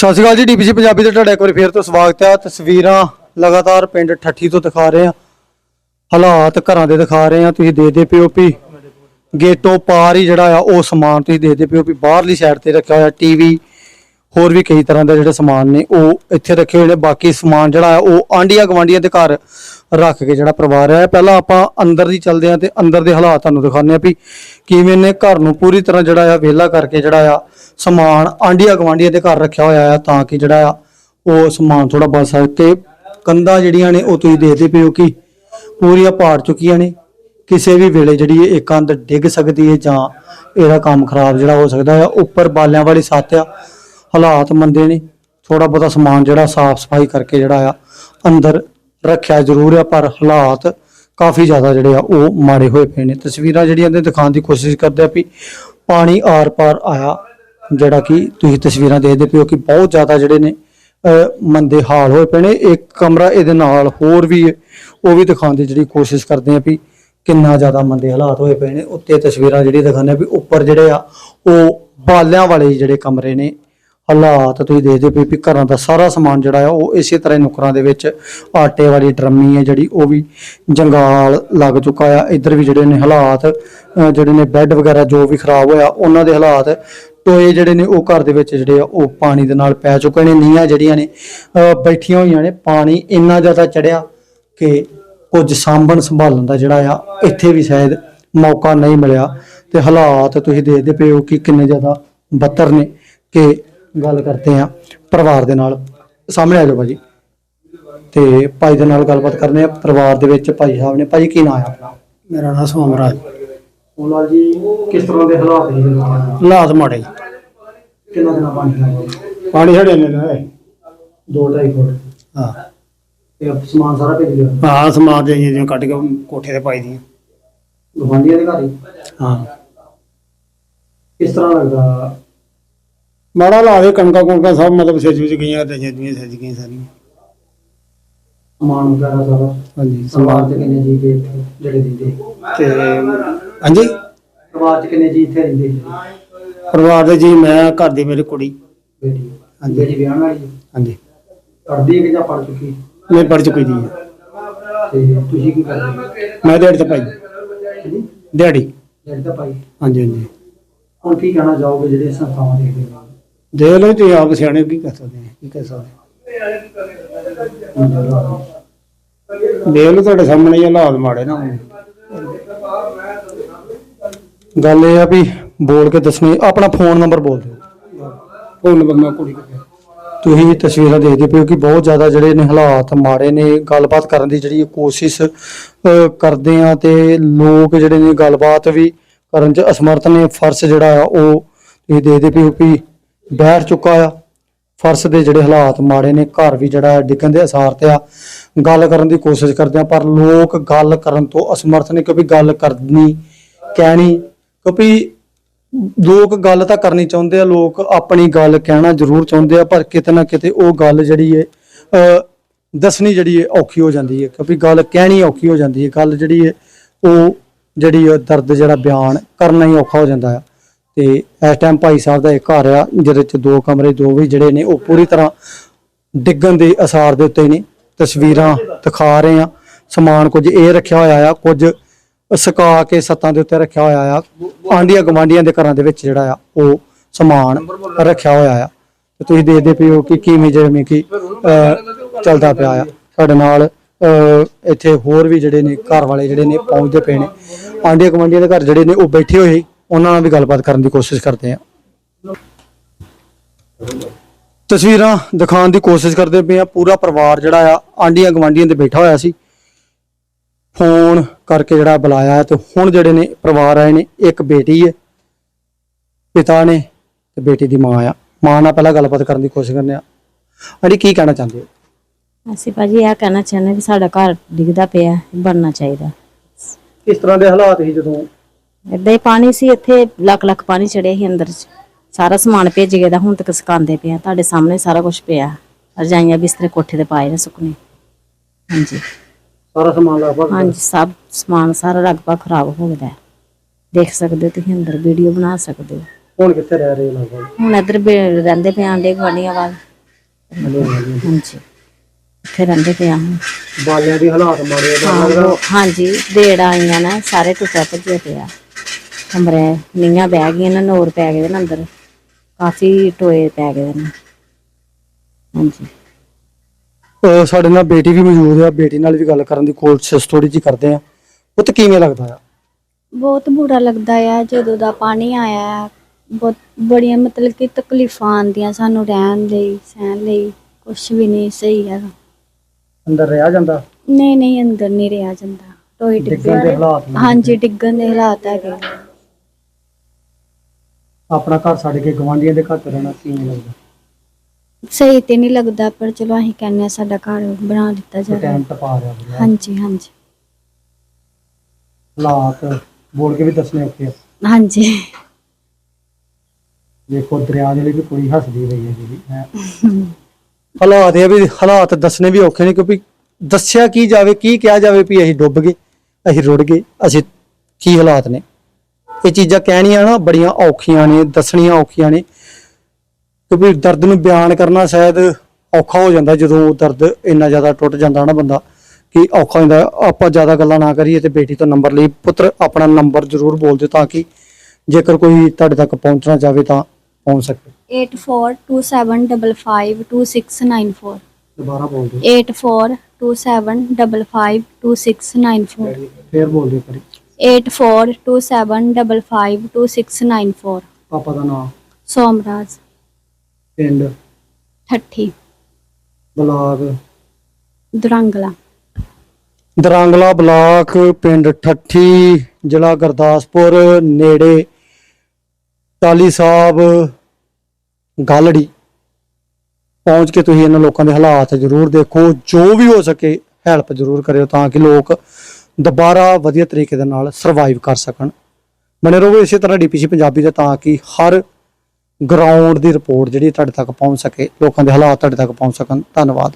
ਸਤਿ ਸ਼੍ਰੀ ਅਕਾਲ ਜੀ, ਡੀਪੀਸੀ ਪੰਜਾਬੀ ਤੇ ਤੁਹਾਡਾ ਇੱਕ ਵਾਰੀ ਫੇਰ ਤੋਂ ਸਵਾਗਤ ਹੈ। ਤਸਵੀਰਾਂ ਲਗਾਤਾਰ ਪਿੰਡ ਠੱਠੀ ਤੋਂ ਦਿਖਾ ਰਹੇ ਆ ਹਾਲਾਤ ਘਰਾਂ ਦੇ ਦਿਖਾ ਰਹੇ ਆ ਤੁਸੀਂ ਦੇਖਦੇ ਪਿਓ ਵੀ ਗੇਟੋਂ ਪਾਰ ਹੀ ਜਿਹੜਾ ਆ, ਉਹ ਸਮਾਨ ਤੁਸੀਂ ਦੇਖਦੇ ਪਿਓ ਵੀ ਬਾਹਰਲੀ ਸਾਈਡ ਤੇ ਰੱਖਿਆ ਹੋਇਆ ਟੀਵੀ ਹੋਰ ਵੀ ਕਈ ਤਰ੍ਹਾਂ ਦਾ ਜਿਹੜੇ ਸਮਾਨ ਨੇ, ਉਹ ਇੱਥੇ ਰੱਖੇ ਹੋਏ ਨੇ। ਬਾਕੀ ਸਮਾਨ ਜਿਹੜਾ ਆ ਉਹ ਆਂਡੀਆਂ ਗਵਾਂਡੀਆਂ ਦੇ ਘਰ ਰੱਖ ਕੇ ਜਿਹੜਾ ਪਰਿਵਾਰ ਹੈ, ਪਹਿਲਾਂ ਆਪਾਂ ਅੰਦਰ ਦੀ ਚੱਲਦੇ ਹਾਂ ਤੇ ਅੰਦਰ ਦੇ ਹਾਲਾਤ ਤੁਹਾਨੂੰ ਦਿਖਾਉਂਦੇ ਆ ਵੀ ਕਿਵੇਂ ਨੇ। ਘਰ ਨੂੰ ਪੂਰੀ ਤਰ੍ਹਾਂ ਜਿਹੜਾ ਆ, ਵਿਹਲਾ ਕਰਕੇ ਜਿਹੜਾ ਆ, ਸਮਾਨ ਆਂਡੀਆਂ ਗਵਾਂਡੀਆਂ ਦੇ ਘਰ ਰੱਖਿਆ ਹੋਇਆ ਆ, ਤਾਂ ਕਿ ਜਿਹੜਾ ਆ, ਉਹ ਸਮਾਨ ਥੋੜਾ ਬਚ ਸਕੇ। ਤੇ ਕੰਧਾਂ ਜਿਹੜੀਆਂ ਨੇ, ਉਹ ਤੁਸੀਂ ਦੇਖਦੇ ਪਿਓ ਕਿ ਪੂਰੀਆਂ ਪਾੜ ਚੁੱਕੀਆਂ ਨੇ। ਕਿਸੇ ਵੀ ਵੇਲੇ ਜਿਹੜੀ ਇਹ ਕੰਧ ਡਿੱਗ ਸਕਦੀ ਹੈ ਜਾਂ ਇਹਦਾ ਕੰਮ ਖਰਾਬ ਜਿਹੜਾ ਹੋ ਸਕਦਾ ਹੈ, ਉੱਪਰ ਬਾਲਿਆਂ ਵਾਲੀ ਸੱਤ ਆ ਹਾਲਾਤ ਮੰਦੇ ਨੇ। ਥੋੜਾ ਬਹੁਤਾ ਸਮਾਨ ਜਿਹੜਾ ਸਾਫ਼ ਸਫ਼ਾਈ ਕਰਕੇ ਜਿਹੜਾ ਆ, ਅੰਦਰ ਰੱਖਿਆ ਜ਼ਰੂਰ ਆ, ਪਰ ਹਾਲਾਤ ਕਾਫੀ ਜ਼ਿਆਦਾ ਜਿਹੜੇ ਆ, ਉਹ ਮਾੜੇ ਹੋਏ ਪਏ ਨੇ। ਤਸਵੀਰਾਂ ਜਿਹੜੀਆਂ ਨੇ ਦਿਖਾਉਣ ਦੀ ਕੋਸ਼ਿਸ਼ ਕਰਦੇ ਆ ਵੀ ਪਾਣੀ ਆਰ-ਪਾਰ ਆਇਆ, ਜਿਹੜਾ ਕਿ ਤੁਸੀਂ ਤਸਵੀਰਾਂ ਦੇਖਦੇ ਪਿਓ ਕਿ ਬਹੁਤ ਜ਼ਿਆਦਾ ਜਿਹੜੇ ਨੇ ਮੰਦੇ ਹਾਲ ਹੋਏ ਪਏ ਨੇ। ਇੱਕ ਕਮਰਾ ਇਹਦੇ ਨਾਲ ਹੋਰ ਵੀ ਉਹ ਵੀ ਦਿਖਾਉਣ ਦੀ ਜਿਹੜੀ ਕੋਸ਼ਿਸ਼ ਕਰਦੇ ਆ ਵੀ ਕਿੰਨਾ ਜ਼ਿਆਦਾ ਮੰਦੇ ਹਾਲਾਤ ਹੋਏ ਪਏ ਨੇ। ਉੱਤੇ ਤਸਵੀਰਾਂ ਜਿਹੜੀ ਦਿਖਾਉਂਦੇ ਆ ਵੀ ਉੱਪਰ ਜਿਹੜੇ ਆ, ਉਹ ਬਾਲਿਆਂ ਵਾਲੇ ਜਿਹੜੇ ਕਮਰੇ ਨੇ ਹਾਲਾਤ ਤੁਸੀਂ ਦੇਖਦੇ ਪਏ ਵੀ ਘਰਾਂ ਦਾ ਸਾਰਾ ਸਮਾਨ ਜਿਹੜਾ ਆ, ਉਹ ਇਸੇ ਤਰ੍ਹਾਂ ਹੀ ਨੁਕਰਾਂ ਦੇ ਵਿੱਚ ਆਟੇ ਵਾਲੀ ਡਰਮੀ ਹੈ ਜਿਹੜੀ, ਉਹ ਵੀ ਜੰਗਾਲ ਲੱਗ ਚੁੱਕਾ ਆ। ਇੱਧਰ ਵੀ ਜਿਹੜੇ ਨੇ ਹਾਲਾਤ ਜਿਹੜੇ ਨੇ ਬੈੱਡ ਵਗੈਰਾ ਜੋ ਵੀ ਖਰਾਬ ਹੋਇਆ, ਉਹਨਾਂ ਦੇ ਹਾਲਾਤ ਟੋਏ ਜਿਹੜੇ ਨੇ, ਉਹ ਘਰ ਦੇ ਵਿੱਚ ਜਿਹੜੇ ਆ, ਉਹ ਪਾਣੀ ਦੇ ਨਾਲ ਪੈ ਚੁੱਕੇ ਨੇ। ਨੀਆਂ ਜਿਹੜੀਆਂ ਨੇ ਬੈਠੀਆਂ ਹੋਈਆਂ ਨੇ। ਪਾਣੀ ਇੰਨਾ ਜ਼ਿਆਦਾ ਚੜਿਆ ਕਿ ਕੁਝ ਸਾਂਭਣ ਸੰਭਾਲਣ ਦਾ ਜਿਹੜਾ ਆ, ਇੱਥੇ ਵੀ ਸ਼ਾਇਦ ਮੌਕਾ ਨਹੀਂ ਮਿਲਿਆ। ਤੇ ਹਾਲਾਤ ਤੁਸੀਂ ਦੇਖਦੇ ਪਏ ਹੋ ਕਿ ਕਿੰਨੇ ਜ਼ਿਆਦਾ ਬੱਤਰ ਨੇ ਕਿ ਗੱਲ ਕਰਦੇ ਆ ਪਰਿਵਾਰ ਦੇ ਨਾਲ। ਸਾਹਮਣੇ ਆ ਜਾਓ ਭਾਜੀ। ਤੇ ਭਾਈ ਦੇ ਨਾਲ ਗੱਲਬਾਤ ਕਰਨੇ ਆ। ਪਰਿਵਾਰ ਦੇ ਵਿੱਚ ਭਾਈ ਸਾਹਿਬ ਨੇ। ਭਾਜੀ ਕੀ ਨਾਮ ਹੈ ਆਪਣਾ? ਮੇਰਾ ਨਾਮ ਸੋਮਰਾਜ ਉਹਨਾਂ ਜੀ ਕਿਸ ਤਰ੍ਹਾਂ ਦੇ ਹਾਲਾਤ ਨੇ ਹਾਲਾਤ ਮਾੜੇ। ਕਿੰਨਾ ਦਿਨਾਂ ਪਾਣੀ ਲੱਗਾ ਪਾਣੀ ਸਾਡੇ ਨੇ ਨਾ 2 2.5 ਫੁੱਟ। ਹਾਂ। ਤੇ ਸਮਾਨ ਸਾਰਾ ਭੇਜ ਗਿਆ? ਹਾਂ ਸਮਾਨ ਦੇ ਜਿਵੇਂ ਕੱਢ ਕੇ ਕੋਠੇ ਤੇ ਪਾਈ ਦੀ ਗਵਾਂਢੀਆਂ ਦੇ ਘਰ ਹੀ? ਹਾਂ। ਕਿਸ ਤਰ੍ਹਾਂ ਲੱਗਦਾ ਮਾੜਾ ਲਾ ਦੇ ਕਣਕਾਂ ਕੁਣਕਾਂ ਸਭ ਮਤਲਬ ਸਿੱਜ ਵਿੱਚ ਗਈਆਂ ਤੇ ਜਿਵੇਂ ਸਿੱਜ ਗਈਆਂ ਸਾਰੀਆਂ। ਸਮਾਨ ਵਗੈਰਾ ਸਾਰਾ? ਹਾਂਜੀ। ਪਰਿਵਾਰ ਚ ਕਿੰਨੇ ਜੀ ਦੇ ਇੱਥੇ ਜਿਹੜੇ ਦਿੰਦੇ? ਤੇ ਹਾਂਜੀ? ਪਰਿਵਾਰ ਚ ਕਿੰਨੇ ਜੀ ਇੱਥੇ ਰਹਿੰਦੇ? ਪਰਿਵਾਰ ਦੇ ਜੀ ਮੈਂ ਘਰ ਦੀ ਮੇਰੀ ਕੁੜੀ। ਬੇਟੀ। ਹਾਂਜੀ। ਬੇਟੀ ਵਿਆਹਣ ਵਾਲੀ ਹੈ? ਹਾਂਜੀ। ਪੜ੍ਹਦੀ ਹੈ ਕਿ ਜਾਂ ਪੜ੍ਹ ਚੁੱਕੀ ਮੈਂ ਪੜ ਚੁੱਕੀ ਹੈ। ਤੇ ਤੁਸੀਂ ਕੀ ਕਰਦੇ ਮੈਂ ਦਿਹਾੜੀ ਤੇ ਪਾਈ ਜੀ ਦਿਹਾੜੀ ਜਿਹੜੀ ਤਾਂ ਭਾਈ। ਹਾਂਜੀ ਹਾਂਜੀ। ਹੁਣ ਕੀ ਕਹਿਣਾ ਚਾਹੋਗੇ ਜਿਹੜੇ ਸੰਸਥਾਵਾਂ ਦੇਖਦੇ ਨੇ ਦੇਖ ਲਓ ਤੁਸੀਂ ਆਪ ਸਿਆਣੇ ਕੀ ਕਰ ਸਕਦੇ ਆ ਕੀ ਕਰ ਸਕਦੇ ਦੇਖ ਲਓ ਤੁਹਾਡੇ ਸਾਹਮਣੇ ਹੀ ਹਾਲਾਤ ਮਾੜੇ ਨਾ ਗੱਲ ਇਹ ਆ ਵੀ ਬੋਲ ਕੇ ਦੱਸਣੀ, ਆਪਣਾ ਫੋਨ ਨੰਬਰ ਬੋਲ ਦਿਓ। ਫੋਨ ਬੰਦਾ ਕੁੜੀ ਕੋਲ। ਤੁਸੀਂ ਤਸਵੀਰਾਂ ਦੇਖਦੇ ਪਿਓ ਕਿ ਬਹੁਤ ਜ਼ਿਆਦਾ ਜਿਹੜੇ ਨੇ ਹਾਲਾਤ ਮਾੜੇ ਨੇ, ਗੱਲਬਾਤ ਕਰਨ ਦੀ ਜਿਹੜੀ ਕੋਸ਼ਿਸ਼ ਕਰਦੇ ਆ ਤੇ ਲੋਕ ਜਿਹੜੇ ਨੇ ਗੱਲਬਾਤ ਵੀ ਕਰਨ ਚ ਅਸਮਰਥ ਨੇ। ਫਰਸ਼ ਜਿਹੜਾ ਆ ਉਹ ਤੁਸੀਂ ਦੇਖਦੇ ਪਿਓ ਕਿ ਬੈਠ ਚੁੱਕਾ ਆ। ਫਰਸ਼ ਦੇ ਜਿਹੜੇ ਹਾਲਾਤ ਮਾੜੇ ਨੇ, ਘਰ ਵੀ ਜਿਹੜਾ ਡਿੱਗਣ ਦੇ ਅਸਾਰ ਤੇ ਆ। ਗੱਲ ਕਰਨ ਦੀ ਕੋਸ਼ਿਸ਼ ਕਰਦੇ ਆ, ਪਰ ਲੋਕ ਗੱਲ ਕਰਨ ਤੋਂ ਅਸਮਰਥ ਨੇ ਕਿਉਂਕਿ ਗੱਲ ਕਰਨੀ, ਕਹਿਣੀ, ਕਿਉਂਕਿ ਲੋਕ ਗੱਲ ਤਾਂ ਕਰਨੀ ਚਾਹੁੰਦੇ ਆ, ਲੋਕ ਆਪਣੀ ਗੱਲ ਕਹਿਣਾ ਜ਼ਰੂਰ ਚਾਹੁੰਦੇ ਆ, ਪਰ ਕਿਤੇ ਨਾ ਕਿਤੇ ਉਹ ਗੱਲ ਜਿਹੜੀ ਹੈ ਦੱਸਣੀ ਜਿਹੜੀ ਹੈ ਔਖੀ ਹੋ ਜਾਂਦੀ ਹੈ ਕਿਉਂਕਿ ਗੱਲ ਕਹਿਣੀ ਔਖੀ ਹੋ ਜਾਂਦੀ ਹੈ ਗੱਲ ਜਿਹੜੀ ਹੈ ਉਹ ਜਿਹੜੀ ਹੈ ਦਰਦ ਜਿਹੜਾ ਬਿਆਨ ਕਰਨਾ ਹੀ ਔਖਾ ਹੋ ਜਾਂਦਾ ਆ। ਤੇ ਇਸ ਟਾਈਮ ਭਾਈ ਸਾਹਿਬ ਦਾ ਇੱਕ ਘਰ ਆ, ਜਿਹਦੇ ਚ ਦੋ ਕਮਰੇ, ਦੋ ਵੀ ਜਿਹੜੇ ਨੇ, ਉਹ ਪੂਰੀ ਤਰ੍ਹਾਂ ਡਿੱਗਣ ਦੇ ਅਸਾਰ ਦੇ ਉੱਤੇ ਨੇ। ਤਸਵੀਰਾਂ ਦਿਖਾ ਰਹੇ ਆ ਸਮਾਨ ਕੁਝ ਇਹ ਰੱਖਿਆ ਹੋਇਆ ਆ, ਕੁਝ ਸੁਕਾ ਕੇ ਸੱਤਾਂ ਦੇ ਉੱਤੇ ਰੱਖਿਆ ਹੋਇਆ ਆ। ਆਂਡੀਆਂ ਗਵਾਂਡੀਆਂ ਦੇ ਘਰਾਂ ਦੇ ਵਿੱਚ ਜਿਹੜਾ ਆ, ਉਹ ਸਮਾਨ ਰੱਖਿਆ ਹੋਇਆ ਆ। ਤੇ ਤੁਸੀਂ ਦੇਖਦੇ ਪਏ ਹੋ ਕਿ ਕਿਵੇਂ ਜਿਵੇਂ ਕਿ ਚੱਲਦਾ ਪਿਆ ਆ। ਸਾਡੇ ਨਾਲ ਇੱਥੇ ਹੋਰ ਵੀ ਜਿਹੜੇ ਨੇ, ਘਰ ਵਾਲੇ ਜਿਹੜੇ ਨੇ, ਪਹੁੰਚਦੇ ਪਏ ਨੇ। ਆਂਡੀਆਂ ਗਵਾਂਡੀਆਂ ਦੇ ਘਰ ਜਿਹੜੇ ਨੇ, ਉਹ ਬੈਠੇ ਹੋਏ ਉਹਨਾਂ ਨਾਲ ਵੀ ਗੱਲਬਾਤ ਕਰਨ ਦੀ ਕੋਸ਼ਿਸ਼ ਕਰਦੇ ਆ ਤਸਵੀਰਾਂ ਦਿਖਾਉਣ ਦੀ ਕੋਸ਼ਿਸ਼ ਕਰਦੇ ਪਏ ਆ ਪੂਰਾ ਪਰਿਵਾਰ ਜਿਹੜਾ ਆ ਆਂਡੀਆਂ ਗਵਾਂਡੀਆਂ ਦੇ ਬੈਠਾ ਹੋਇਆ ਸੀ। ਫੋਨ ਕਰਕੇ ਜਿਹੜਾ ਬੁਲਾਇਆ ਤੇ ਹੁਣ ਜਿਹੜੇ ਨੇ ਪਰਿਵਾਰ ਆਏ ਨੇ ਇੱਕ ਬੇਟੀ ਹੈ ਪਿਤਾ ਨੇ ਤੇ ਬੇਟੀ ਦੀ ਮਾਂ ਆ। ਮਾਂ ਨਾਲ ਪਹਿਲਾਂ ਗੱਲਬਾਤ ਕਰਨ ਦੀ ਕੋਸ਼ਿਸ਼ ਕਰਨੇ ਆ ਅੜੀ ਕੀ ਕਹਿਣਾ ਚਾਹੁੰਦੇ ਹੋ? ਅਸੀਂ ਭਾਜੀ ਇਹ ਕਹਿਣਾ ਚਾਹੁੰਦੇ ਵੀ ਸਾਡਾ ਘਰ ਡਿੱਗਦਾ ਪਿਆ ਬਣਨਾ ਚਾਹੀਦਾ। ਕਿਸ ਤਰ੍ਹਾਂ ਦੇ ਹਾਲਾਤ ਸੀ ਜਦੋਂ ਏਦਾਂ ਹੀ ਪਾਣੀ ਸੀ ਇੱਥੇ ਲੱਖ ਲੱਖ ਪਾਣੀ ਚੜਿਆ ਸੀ ਅੰਦਰ ਚ। ਸਾਰਾ ਸਮਾਨ ਭੇਜ ਗਿਆ ਦਾ ਹੁਣ ਤੱਕ ਸੁਕਾਉਂਦੇ ਪਿਆ ਤੁਹਾਡੇ ਸਾਹਮਣੇ ਸਾਰਾ ਕੁਝ ਪਿਆ। ਰਜਾਈਆਂ ਬਿਸਤਰੇ ਕੋਠੇ ਤੇ ਪਾਏ ਨੇ ਸੁੱਕਣੇ। ਹਾਂਜੀ। ਸਾਰਾ ਸਮਾਨ ਲਗਭਗ ਹਾਂਜੀ ਸਭ ਸਮਾਨ ਸਾਰਾ ਲਗਭਗ ਖਰਾਬ ਹੋ ਗਿਆ। ਹੈ। ਦੇਖ ਸਕਦੇ ਹੋ ਤੁਸੀਂ ਅੰਦਰ ਵੀਡੀਓ ਬਣਾ ਸਕਦੇ ਹੋ। ਹੁਣ ਕਿੱਥੇ ਰਹਿ ਰਹੇ ਲਗਭਗ? ਹੁਣ ਇੱਧਰ ਬੇ- ਰਹਿੰਦੇ ਪਏ ਆਂਡੇ ਗਵਾਂਡੀਆਂ ਵੱਲ। ਹਾਂਜੀ ਇੱਥੇ ਰਹਿੰਦੇ ਪਿਆ ਹੁਣ। ਬਾਲਿਆਂ ਦੀ ਹਾਲਾਤ ਆ। ਹਾਂ ਉਹ- ਹਾਂਜੀ। ਦੇੜ ਆਈਆਂ ਨਾ ਸਾਰੇ ਟੁੱਟਿਆ ਭੱਜਿਆ ਪਿਆ। ਕਮਰੇ ਨੀਆਂ ਬਹਿ ਗਈਆਂ ਨਾ ਨੋਰ ਪੈ ਗਏ ਨੇ ਅੰਦਰ। ਕਾਫੀ ਟੋਏ ਪੈ ਗਏ ਨੇ। ਹਾਂਜੀ। ਅਹ ਸਾਡੇ ਨਾਲ ਬੇਟੀ ਵੀ ਮੌਜੂਦ ਆ ਬੇਟੀ ਨਾਲ ਵੀ ਗੱਲ ਕਰਨ ਦੀ ਕੋਸ਼ਿਸ਼ ਥੋੜੀ ਜਿਹੀ ਕਰਦੇ ਆ। ਉਹ ਤੇ ਕਿਵੇਂ ਲੱਗਦਾ ਆ? ਬਹੁਤ ਬੁਰਾ ਲੱਗਦਾ ਆ ਜਦੋਂ ਦਾ ਪਾਣੀ ਆਇਆ। ਬਹੁਤ ਬੜੀਆਂ ਮਤਲਬ ਕਿ ਤਕਲੀਫਾਂ ਆਉਂਦੀਆਂ ਸਾਨੂੰ ਰਹਿਣ ਲਈ ਸਹਿਣ ਲਈ ਕੁਝ ਵੀ ਨਹੀਂ ਸਹੀ ਹੈਗਾ। ਅੰਦਰ ਰਿਹਾ ਜਾਂਦਾ? ਨਹੀਂ ਨਹੀਂ ਅੰਦਰ ਨਹੀਂ ਰਿਹਾ ਜਾਂਦਾ। ਟੋਏ ਡਿੱਗਣ ਡਿੱਗੇ ਦੇ ਹਾਲਾਤ। ਹਾਂਜੀ ਡਿੱਗਣ ਦੇ ਹਾਲਾਤ ਹੈਗੇ ਆਪਣਾ ਘਰ ਛੱਡ ਕੇ ਗਵਾਂਢੀਆਂ ਦੇ ਘਰ ਤੇ ਰਹਿਣਾ ਕਿਵੇਂ ਲੱਗਦਾ? ਸਹੀ ਤੇ ਨਹੀਂ ਲੱਗਦਾ ਪਰ ਚਲੋ ਅਸੀਂ ਕਹਿੰਦੇ ਆ ਸਾਡਾ ਘਰ ਬਣਾ ਦਿੱਤਾ ਜਾਵੇ। ਟਾਈਮ ਟਪਾ ਰਿਹਾ। ਹਾਂਜੀ ਹਾਂਜੀ। ਹਾਲਾਤ ਬੋਲ ਕੇ ਵੀ ਦੱਸਣੇ ਔਖੇ ਆ। ਹਾਂਜੀ। ਦੇਖੋ ਦਰਿਆ ਦੇ ਲਈ ਵੀ ਕੁੜੀ ਹੱਸਦੀ ਪਈ ਹੈ ਜੀ ਹੈਂ। ਹਾਲਾਤ ਇਹ ਆ ਵੀ ਹਾਲਾਤ ਦੱਸਣੇ ਵੀ ਔਖੇ ਨੇ ਕਿਉਂਕਿ ਦੱਸਿਆ ਕੀ ਜਾਵੇ ਕੀ ਕਿਹਾ ਜਾਵੇ ਵੀ ਅਸੀਂ ਡੁੱਬ ਗਏ ਅਸੀਂ ਰੁੜ ਗਏ ਅਸੀਂ ਕੀ ਹਾਲਾਤ ਨੇ? ਇਹ ਚੀਜ਼ਾਂ ਕਹਿਣੀਆਂ ਨਾ ਬੜੀਆਂ ਔਖੀਆਂ ਨੇ ਦੱਸਣੀਆਂ ਔਖੀਆਂ ਨੇ। ਕਿਉਂਕਿ ਦਰਦ ਨੂੰ ਬਿਆਨ ਕਰਨਾ ਸ਼ਾਇਦ ਔਖਾ ਹੋ ਜਾਂਦਾ ਜਦੋਂ ਉਹ ਦਰਦ ਇੰਨਾ ਜ਼ਿਆਦਾ ਟੁੱਟ ਜਾਂਦਾ ਨਾ ਬੰਦਾ ਕਿ ਔਖਾ ਹੋ ਜਾਂਦਾ ਆਪਾਂ ਜ਼ਿਆਦਾ ਗੱਲਾਂ ਨਾ ਕਰੀਏ ਤੇ ਬੇਟੀ ਤੋਂ ਨੰਬਰ ਲਈ ਪੁੱਤਰ ਆਪਣਾ ਨੰਬਰ ਜ਼ਰੂਰ ਬੋਲ ਦਿਓ ਤਾਂ ਕਿ ਜੇਕਰ ਕੋਈ ਤੁਹਾਡੇ ਤੱਕ ਪਹੁੰਚਣਾ ਚਾਹਵੇ ਤਾਂ ਪਹੁੰਚ ਸਕੇ। 8427552694 ਦੁਬਾਰਾ ਬੋਲ ਦਿਓ। 8427552694 ਫੇਰ ਬੋਲ ਦਿਓ ਕਰੀ। 8427552694 ਪਾਪਾ ਦਾ ਨਾਮ ਸੋਮਰਾਜ। ਪਿੰਡ? ਠੱਠੀ। ਬਲਾਕ? ਦੁਰੰਗਲਾ। ਦਰਾਂਗਲਾ ਬਲਾਕ ਪਿੰਡ ਠੱਠੀ ਜ਼ਿਲ੍ਹਾ ਗੁਰਦਾਸਪੁਰ ਨੇੜੇ ਟਾਲੀ ਸਾਹਿਬ ਗਾਲੜੀ। ਪਹੁੰਚ ਕੇ ਤੁਸੀਂ ਇਹਨਾਂ ਲੋਕਾਂ ਦੇ ਹਾਲਾਤ ਜ਼ਰੂਰ ਦੇਖੋ। ਜੋ ਵੀ ਹੋ ਸਕੇ ਹੈਲਪ ਜ਼ਰੂਰ ਕਰਿਓ ਤਾਂ ਕਿ ਲੋਕ ਦੁਬਾਰਾ ਵਧੀਆ ਤਰੀਕੇ ਦੇ ਨਾਲ ਸਰਵਾਈਵ ਕਰ ਸਕਣ। ਬਣੇ ਰਹੋ ਇਸੇ ਤਰ੍ਹਾਂ ਡੀਪੀਸੀ ਪੰਜਾਬੀ ਦੇ, ਤਾਂ ਕਿ ਹਰ ਗਰਾਊਂਡ ਦੀ ਰਿਪੋਰਟ ਜਿਹੜੀ ਤੁਹਾਡੇ ਤੱਕ ਪਹੁੰਚ ਸਕੇ, ਲੋਕਾਂ ਦੇ ਹਾਲਾਤ ਤੁਹਾਡੇ ਤੱਕ ਪਹੁੰਚ ਸਕਣ। ਧੰਨਵਾਦ।